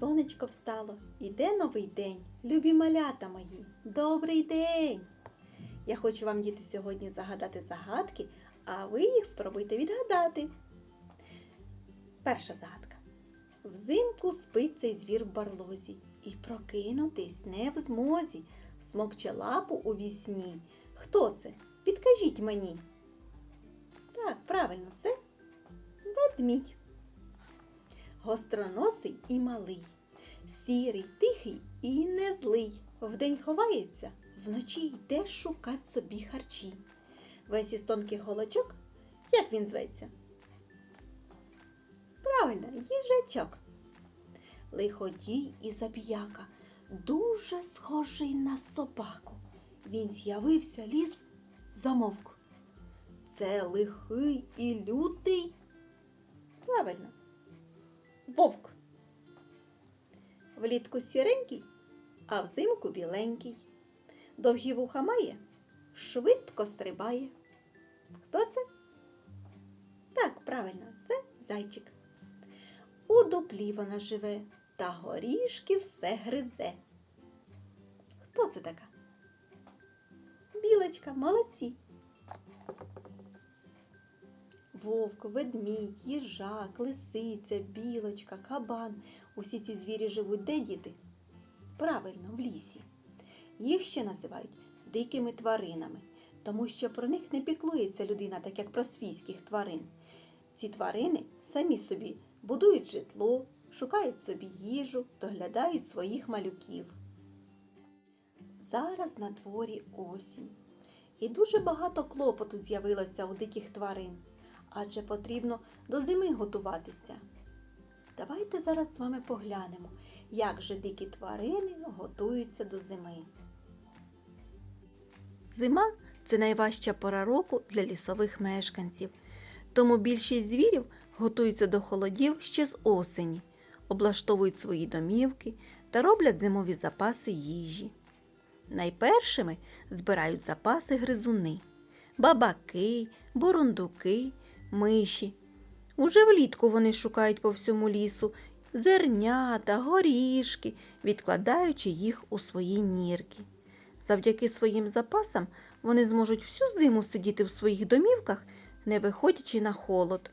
сонечко встало, іде новий день. Любі малята мої, добрий день! Я хочу вам, діти, сьогодні загадати загадки, а ви їх спробуйте відгадати. Перша загадка. Взимку спить цей звір в барлозі, і прокинутись не в змозі. Смокче лапу у вісні. Хто це? Підкажіть мені. Так, правильно, це ведмідь. Гостроносий і малий, сірий, тихий і не злий. Вдень ховається, вночі йде шукать собі харчі. Весь із тонких голочок, як він зветься? Правильно, їжачок. Лиходій і забіяка, дуже схожий на собаку. Він з'явився ліс замовк. Це лихий і лютий. Правильно. Вовк. Влітку сіренький, а взимку біленький. Довгі вуха має, швидко стрибає. Хто це? Так, правильно, це зайчик. У дуплі вона живе та горішки все гризе. Хто це така? Білочка, молодці. Вовк, ведмідь, їжак, лисиця, білочка, кабан. Усі ці звірі живуть де діти? Правильно, в лісі. Їх ще називають дикими тваринами, тому що про них не піклується людина, так як про свійських тварин. Ці тварини самі собі будують житло, шукають собі їжу, доглядають своїх малюків. Зараз на дворі осінь. І дуже багато клопоту з'явилося у диких тварин, адже потрібно до зими готуватися. Давайте зараз з вами поглянемо, як же дикі тварини готуються до зими. Зима це найважча пора року для лісових мешканців, тому більшість звірів готуються до холодів ще з осені, облаштовують свої домівки та роблять зимові запаси їжі. Найпершими збирають запаси гризуни, бабаки, бурундуки, миші. Уже влітку вони шукають по всьому лісу зернята, горішки, відкладаючи їх у свої нірки. Завдяки своїм запасам вони зможуть всю зиму сидіти в своїх домівках, не виходячи на холод.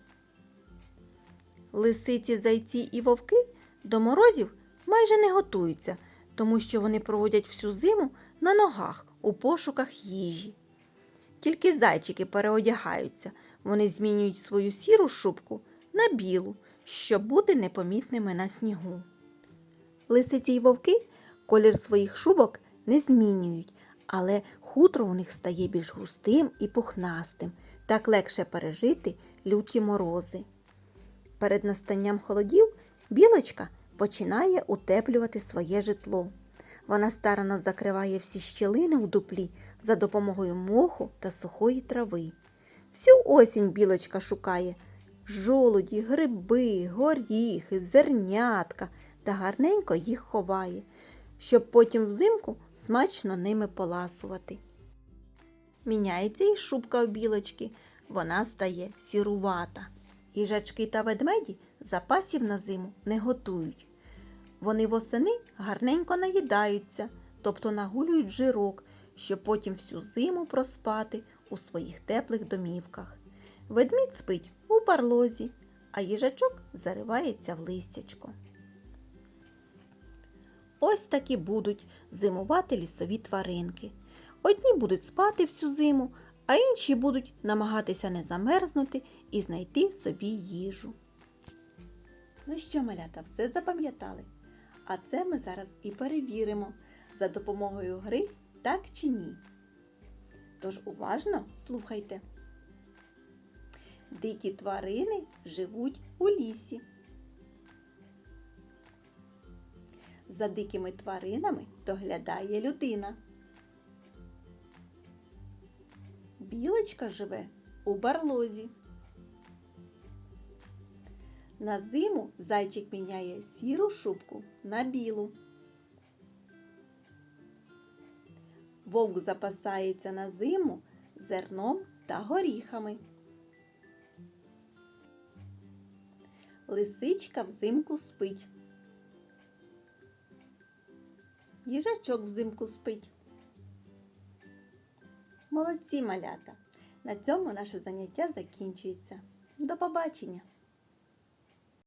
Лисиці, зайці і вовки до морозів майже не готуються, тому що вони проводять всю зиму на ногах у пошуках їжі. Тільки зайчики переодягаються, вони змінюють свою сіру шубку на білу, щоб бути непомітними на снігу. Лисиці й вовки колір своїх шубок не змінюють, але хутро у них стає більш густим і пухнастим, так легше пережити люті морози. Перед настанням холодів білочка починає утеплювати своє житло. Вона старано закриває всі щілини у дуплі за допомогою моху та сухої трави. Всю осінь білочка шукає жолуді, гриби, горіхи, зернятка та гарненько їх ховає, щоб потім взимку смачно ними поласувати. Міняється і шубка у білочки, вона стає сірувата. Їжачки та ведмеді запасів на зиму не готують. Вони восени гарненько наїдаються, тобто нагулюють жирок, щоб потім всю зиму проспати у своїх теплих домівках. Ведмідь спить у барлозі, а їжачок заривається в листячко. Ось такі будуть зимувати лісові тваринки. Одні будуть спати всю зиму, а інші будуть намагатися не замерзнути і знайти собі їжу. Ну що, малята, все запам'ятали? А це ми зараз і перевіримо за допомогою гри так чи ні. Тож уважно слухайте. Дикі тварини живуть у лісі. За дикими тваринами доглядає людина. Білочка живе у барлозі. На зиму зайчик міняє сіру шубку на білу. Вовк запасається на зиму зерном та горіхами. Лисичка взимку спить. їжачок взимку спить. Молодці малята! На цьому наше заняття закінчується. До побачення!